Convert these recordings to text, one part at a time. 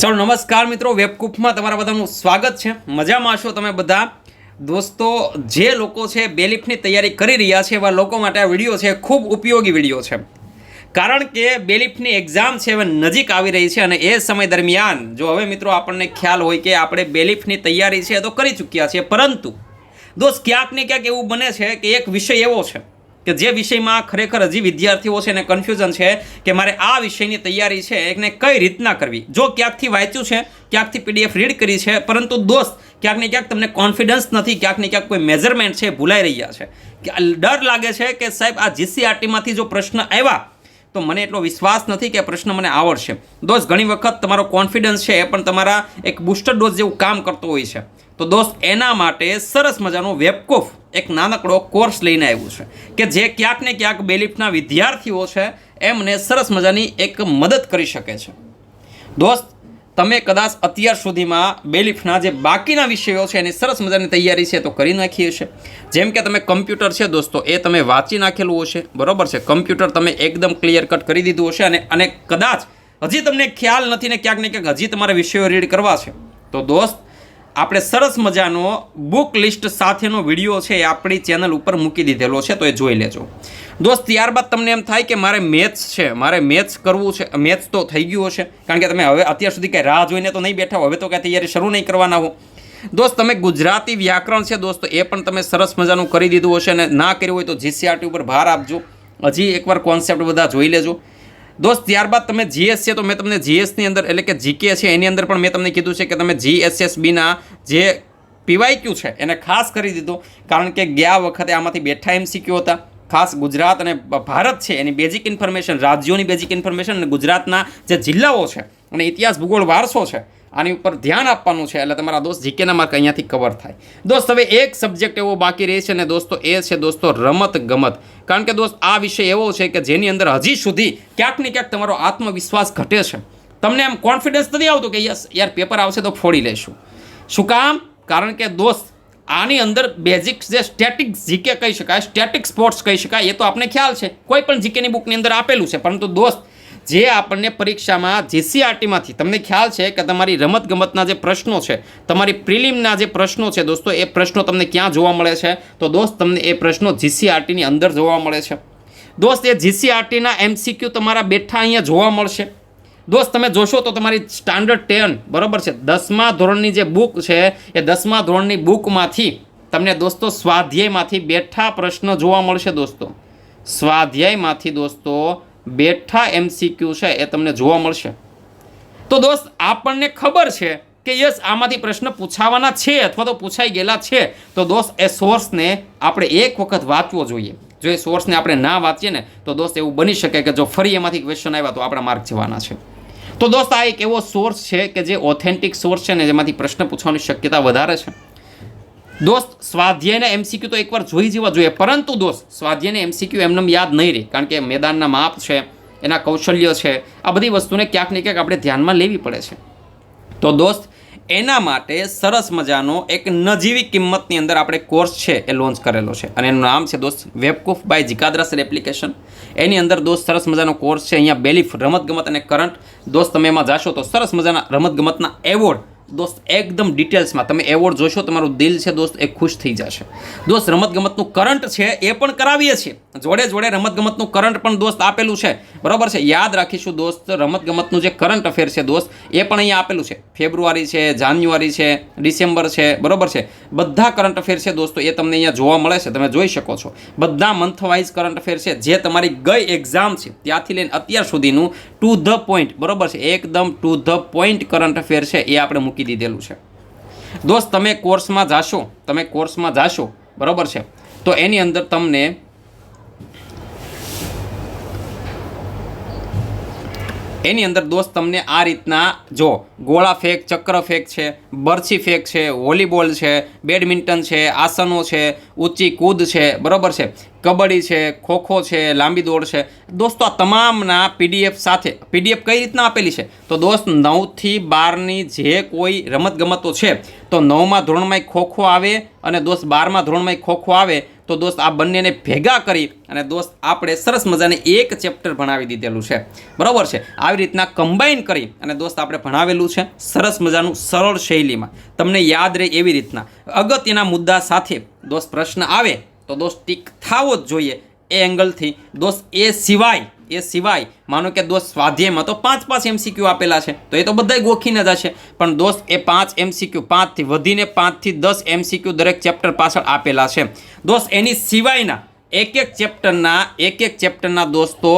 ચાલો નમસ્કાર મિત્રો વેબકૂફમાં તમારા બધાનું સ્વાગત છે. મજામાં છો તમે બધા? દોસ્તો, જે લોકો છે, બેલીફની તૈયારી કરી રહ્યા છે, એવા લોકો માટે આ વીડિયો છે, ખૂબ ઉપયોગી વીડિયો છે. કારણ કે બેલીફની એક્ઝામ છે, હવે નજીક આવી રહી છે અને એ સમય દરમિયાન, જો હવે મિત્રો આપણને ખ્યાલ હોય કે આપણે બેલીફની તૈયારી છે, તો કરી ચૂક્યા છીએ. પરંતુ, દોસ્ત, ક્યાંક ને ક્યાંક એવું બને છે કે એક વિષય એવો છે કે જે વિષયમાં ખરેખર હજી વિદ્યાર્થીઓ છે એને કન્ફ્યુઝન છે કે મારે આ વિષયની તૈયારી છે એને કઈ રીતના કરવી? જો ક્યાંકથી વાંચ્યું છે, ક્યાંકથી પીડીએફ રીડ કરી છે, પરંતુ દોસ્ત, ક્યાંક ને ક્યાંક તમને કોન્ફિડન્સ નથી, ક્યાંક ને ક્યાંક કોઈ મેઝરમેન્ટ છે, ભૂલાઈ રહ્યા છે. ડર લાગે છે કે સાહેબ આ જીસીઆરટીમાંથી જો પ્રશ્ન આવ્યા, તો મને એટલો વિશ્વાસ નથી કે પ્રશ્ન મને આવડશે. દોસ્ત, ઘણી વખત તમારો કોન્ફિડન્સ છે, પણ તમારા એક બુસ્ટર ડોઝ જેવું કામ કરતો હોય છે. તો દોસ્ત, એના માટે સરસ મજાનો વેબકોફ એક નાનકડો કોર્સ લઈને આવ્યું છે કે જે ક્યાંક ને ક્યાંક બેલિફના વિદ્યાર્થીઓ છે એમને સરસ મજાની એક મદદ કરી શકે છે. દોસ્ત, તમે કદાચ અત્યાર સુધીમાં બેલિફના જે બાકીના વિષયો છે એની સરસ મજાની તૈયારી છે તો કરી નાખી હશે જેમ કે તમે કમ્પ્યુટર છે દોસ્તો, એ તમે વાંચી નાખેલું હશે. બરોબર છે? કમ્પ્યુટર તમે એકદમ ક્લિયર કટ કરી દીધું હશે અને અને કદાચ હજી તમને ખ્યાલ નથી ને ક્યાંક ને ક્યાંક હજી તમારે વિષયો રીડ કરવા છે. તો દોસ્ત આપણે સરસ મજાનો બુક લિસ્ટ સાથેનો વીડિયો છે એ આપણી ચેનલ ઉપર મૂકી દીધેલો છે, તો એ જોઈ લેજો. દોસ્ત, ત્યારબાદ તમને એમ થાય કે મારે મેથ્સ છે, મારે મેથ્સ કરવું છે મેથ્સ તો થઈ ગયું હશે, કારણ કે તમે હવે અત્યાર સુધી કંઈ રાહ જોઈને તો નહીં બેઠા હવે તો કાંઈ તૈયારી શરૂ નહીં કરવાના હો. દોસ્ત, તમે ગુજરાતી વ્યાકરણ છે દોસ્તો, એ પણ તમે સરસ મજાનું કરી દીધું હશે અને ના કર્યું હોય તો જીસીઆરટી ઉપર ભાર આપજો. હજી એકવાર કોન્સેપ્ટ બધા જોઈ લેજો. દોસ્ત, ત્યારબાદ તમે જીએસ છે, તો મેં તમને જીએસની અંદર, એટલે કે જીકે છે, એની અંદર પણ મેં તમને કીધું છે કે તમે જીએસએસબીના જે પીવાયક્યુ છે, એને ખાસ કરી દીધું. કારણ કે ગયા વખતે આમાંથી બેઠા એમસીક્યુ હતા. ખાસ ગુજરાત અને ભારત છે, એની બેઝિક ઇન્ફોર્મેશન રાજ્યોની બેઝિક ઇન્ફોર્મેશન અને ગુજરાતના જે જિલ્લાઓ છે, અને ઇતિહાસ ભૂગોળ વારસો છે આની ઉપર ધ્યાન આપવાનું છે, એટલે તમારા દોસ્ત જીકેના માર્ક અહીંયાથી કવર થાય. દોસ્ત, હવે એક સબ્જેક્ટ એવો બાકી રહે છે ને દોસ્તો, એ છે દોસ્તો રમત ગમત કારણ કે દોસ્ત, આ વિષય એવો છે કે જેની અંદર હજી સુધી ક્યાંક ને ક્યાંક તમારો આત્મવિશ્વાસ ઘટે છે. તમને એમ કોન્ફિડન્સ નથી આવતું કે યસ, યાર પેપર આવશે તો ફોડી લેશું શું કામ? કારણ કે દોસ્ત, આની અંદર બેઝિક જે સ્ટેટિક જીકે કહી શકાય સ્ટેટિક સ્પોર્ટ્સ કહી શકાય, એ તો આપણે ખ્યાલ છે. કોઈ પણ જીકેની બુકની અંદર આપેલું છે. પરંતુ દોસ્ત જે આપણને પરીક્ષામાં જીસીઆરટીમાંથી, તમને ખ્યાલ છે કે તમારી રમતગમતના જે પ્રશ્નો છે, તમારી પ્રિલિમના જે પ્રશ્નો છે દોસ્તો, એ પ્રશ્નો તમને ક્યાં જોવા મળે છે? તો દોસ્ત, તમને એ પ્રશ્નો જીસીઆરટીની અંદર જોવા મળે છે. દોસ્ત, એ જીસીઆરટીના એમસીક્યુ તમારા બેઠા અહીંયા જોવા મળશે. દોસ્ત, તમે જોશો તો તમારી સ્ટાન્ડર્ડ ટેન, બરાબર છે? દસમા ધોરણની જે બુક છે, એ દસમા ધોરણની બુકમાંથી તમને દોસ્તો સ્વાધ્યાયમાંથી બેઠા પ્રશ્ન જોવા મળશે દોસ્તો. સ્વાધ્યાયમાંથી દોસ્તો બેઠા એમસીક્યુ છે એ તમને જોવા મળશે. તો દોસ્ત, આપણને ખબર છે કે યસ, આમાંથી પ્રશ્ન પૂછાવાના છે અથવા તો પૂછાઈ ગયેલા છે. તો દોસ્ત, એ સોર્સને આપણે એક વખત વાંચવો જોઈએ. જો એ સોર્સને આપણે ના વાંચીએ ને, તો દોસ્ત એવું બની શકે કે જો ફરી એમાંથી ક્વેશ્ચન આવ્યા તો આપણા માર્ક જવાના છે. તો દોસ્ત, આ એક એવો સોર્સ છે કે જે ઓથેન્ટિક સોર્સ છે ને જેમાંથી પ્રશ્ન પૂછવાની શક્યતા વધારે છે. દોસ્ત, સ્વાધ્યાયના એમસીક્યુ તો એકવાર જોઈ જવા જોઈએ, પરંતુ દોસ્ત, સ્વાધ્યાયને એમસીક્યુ એમને યાદ નહીં રહે, કારણ કે મેદાનના માપ છે, એના કૌશલ્ય છે, આ બધી વસ્તુને ક્યાંક ને ક્યાંક આપણે ધ્યાનમાં લેવી પડે છે. તો દોસ્ત, એના માટે સરસ મજાનો એક નજીવી કિંમતની અંદર આપણે કોર્સ છે એ લોન્ચ કરેલો છે. અને એનું નામ છે દોસ્ત, વેબકૂફ બાય જીકાદ્રાસર એપ્લિકેશન. એની અંદર દોસ્ત સરસ મજાનો કોર્સ છે, અહીંયા બેલીફ રમતગમત અને કરંટ. દોસ્ત, તમે એમાં જાશો તો સરસ મજાના રમતગમતના એવોર્ડ દોસ્ત, એકદમ ડિટેલ્સમાં. તમે એવોર્ડ જોશો, તમારું દિલ છે દોસ્ત, એ ખુશ થઈ જશે. દોસ્ત, રમતગમતનું કરંટ છે એ પણ કરાવીએ છીએ. જોડે જોડે રમતગમતનું કરંટ પણ દોસ્ત આપેલું છે. બરાબર છે? યાદ રાખીશું દોસ્ત, રમતગમતનું જે કરંટ અફેર છે દોસ્ત, એ પણ અહીંયા આપેલું છે. ફેબ્રુઆરી છે, જાન્યુઆરી છે, ડિસેમ્બર છે, બરાબર છે? બધા કરંટ અફેર છે દોસ્તો, એ તમને અહીંયા જોવા મળે છે, તમે જોઈ શકો છો. બધા મંથ વાઇઝ કરંટ અફેર છે, જે તમારી ગઈ એક્ઝામ છે, ત્યાંથી લઈને અત્યાર સુધીનું ટુ ધ પોઈન્ટ બરાબર છે? એકદમ to the point current affair છે, એ આપણે મૂકી દીધેલું છે. દોસ્ત, તમે કોર્સમાં જાશો, તમે કોર્સમાં જાશો, બરાબર છે? તો એની અંદર તમને એની અંદર દોસ્ત તમને આ રીતના જો ગોળા ફેંક, ચક્ર ફેંક છે, બરછી ફેંક છે, વોલીબોલ છે, બેડમિન્ટન છે, આસનો છે, ઊંચી કૂદ છે, બરાબર છે, કબડ્ડી છે, ખોખો છે, લાંબી દોડ છે. દોસ્તો, આ તમામના પીડીએફ સાથે, પીડીએફ કઈ રીતના આપેલી છે? તો દોસ્ત, નવથી બારની જે કોઈ રમતગમતો છે, તો નવમાં ધોરણમાં ખોખો આવે અને દોસ્ત, બારમાં ધોરણમાં ખોખો આવે તો દોસ્ત, આ બંનેને ભેગા કરી અને દોસ્ત, આપણે સરસ મજાને એક ચેપ્ટર ભણાવી દીધેલું છે. બરાબર છે? આવી રીતના કમ્બાઈન કરી અને દોસ્ત, આપણે ભણાવેલું છે સરસ મજાનું, સરળ શૈલીમાં. તમને યાદ રહે એવી રીતના. અગત્યના મુદ્દા સાથે દોસ્ત પ્રશ્ન આવે, તો દોસ્ત ટીક થાવો જ જોઈએ એ એંગલથી દોસ્ત, એ સિવાય એ સિવાય માનો કે દોસ્ત સ્વાધ્યાયમાં તો પાંચ પાંચ એમસીક્યુ આપેલા છે, તો એ તો બધાય ગોખીને જ હશે. પણ દોસ્ત એ પાંચ એમસીક્યુ પાંચથી વધીને પાંચથી દસ એમસીક્યુ દરેક ચેપ્ટર પાછળ આપેલા છે. દોસ્ત એની સિવાયના એક એક ચેપ્ટરના એક એક ચેપ્ટરના દોસ્તો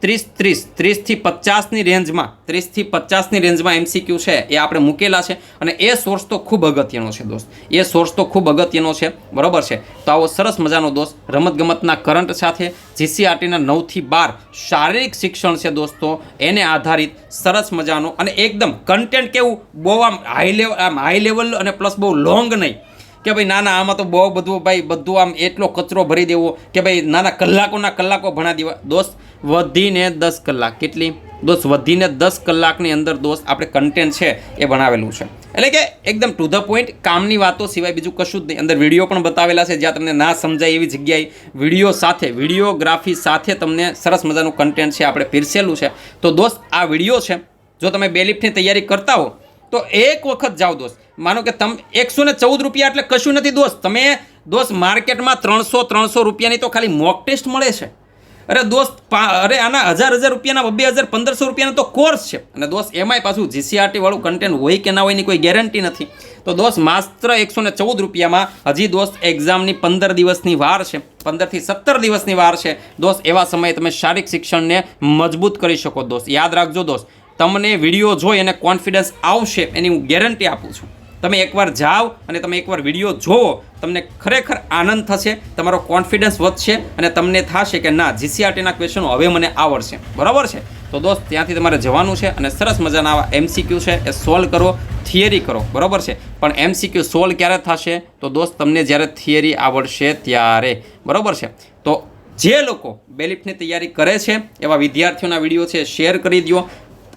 ત્રીસ ત્રીસ, ત્રીસથી પચાસની રેન્જમાં, ત્રીસથી પચાસની રેન્જમાં એમસીક્યુ છે એ આપણે મૂકેલા છે અને એ સોર્સ તો ખૂબ અગત્યનો છે દોસ્ત. એ સોર્સ તો ખૂબ અગત્યનો છે, બરાબર છે? તો આવો સરસ મજાનો દોસ્ત, રમતગમતના કરંટ સાથે જીસીઆરટીના નવથી બાર શારીરિક શિક્ષણ છે દોસ્તો, એને આધારિત સરસ મજાનો અને એકદમ કન્ટેન્ટ કેવું? બહુ આમ હાઈ લેવલ આમ હાઈ લેવલ અને પ્લસ બહુ લોંગ નહીં. કે ભાઈ નાના, આમાં તો બહુ બધું, ભાઈ બધું આમ એટલો કચરો ભરી દેવો કે ભાઈ નાના કલાકોના કલાકો ભણા દેવા. દોસ્ત વધીને દસ કલાક. કેટલી? દોસ્ત, વધીને દસ કલાકની અંદર દોસ્ત આપણે કન્ટેન્ટ છે એ ભણાવેલું છે. એટલે કે એકદમ ટુ ધ પોઈન્ટ કામની વાતો સિવાય બીજું કશું જ નહીં. અંદર વીડિયો પણ બતાવેલા છે. જ્યાં તમને ના સમજાય એવી જગ્યાએ વીડિયો સાથે વિડીયોગ્રાફી સાથે તમને સરસ મજાનું કન્ટેન્ટ છે આપણે પીરસેલું છે. તો દોસ્ત, આ વીડિયો છે. જો તમે બેલિફ્ટની તૈયારી કરતા હો, તો એક વખત જાઓ દોસ્ત. માનો કે તમે એકસો ને ચૌદ રૂપિયા એટલે કશું નથી દોસ્ત. તમે દોસ્ત માર્કેટમાં ત્રણસો ત્રણસો રૂપિયાની તો ખાલી મોક ટેસ્ટ મળે છે. અરે દોસ્ત અરે આના હજાર હજાર રૂપિયાના બે હજાર પંદરસો રૂપિયાનો તો કોર્સ છે. અને દોસ્ત, એમાંય પાછું જીસીઆરટી વાળું કન્ટેન્ટ હોય કે ના હોય એની કોઈ ગેરંટી નથી. તો દોસ્ત, માત્ર એકસો ને ચૌદ રૂપિયામાં હજી દોસ્ત એક્ઝામની પંદર દિવસની વાર છે. પંદરથી સત્તર દિવસની વાર છે. દોસ્ત, એવા સમયે તમે શારીરિક શિક્ષણને મજબૂત કરી શકો દોસ્ત. યાદ રાખજો દોસ્ત, તમને વીડિયો જોઈ અને કોન્ફિડન્સ આવશે એની હું ગેરંટી આપું છું. તમે એકવાર જાઓ અને તમે એકવાર વીડિયો જોવો, તમને ખરેખર આનંદ થશે, તમારો કોન્ફિડન્સ વધશે અને તમને થશે કે ના જીસીઆરટીના ક્વેશ્ચનો હવે મને આવડશે. બરાબર છે? તો દોસ્ત, ત્યાંથી તમારે જવાનું છે અને સરસ મજાના આવા એમસીક્યુ છે એ સોલ્વ કરો થિયરી કરો. બરાબર છે? પણ એમસીક્યુ સોલ્વ ક્યારે થશે? તો દોસ્ત, તમને જ્યારે થિયરી આવડશે ત્યારે. બરાબર છે? તો જે લોકો બેલિફની તૈયારી કરે છે, એવા વિદ્યાર્થીઓના વીડિયો છે શેર કરી દો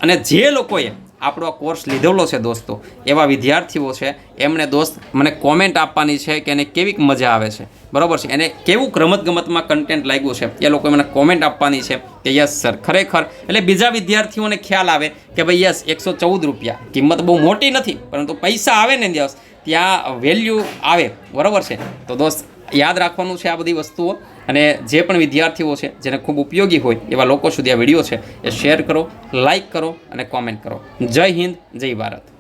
અને જે લોકોએ આપણો કોર્સ લીધેલો છે દોસ્તો. એવા વિદ્યાર્થીઓ છે, એમણે દોસ્ત મને કોમેન્ટ આપવાની છે કે એને કેવી મજા આવે છે. બરાબર છે? એને કેવું રમતગમતમાં કન્ટેન્ટ લાગ્યું છે? એ લોકોએ મને કોમેન્ટ આપવાની છે કે યસ સર ખરેખર. એટલે બીજા વિદ્યાર્થીઓને ખ્યાલ આવે કે ભાઈ યસ એકસો ચૌદ રૂપિયા. કિંમત બહુ મોટી નથી, પરંતુ પૈસા આવે ને દિવસ. ત્યાં વેલ્યુ આવે. બરાબર છે? તો દોસ્ત યાદ રાખવાનું છે આ બધી વસ્તુઓ અને જે પણ વિદ્યાર્થીઓ છે, જેને ખૂબ ઉપયોગી હોય એવા લોકો સુધી આ વીડિયો છે, એ શેર કરો, લાઈક કરો અને કોમેન્ટ કરો. જય હિન્દ, જય ભારત.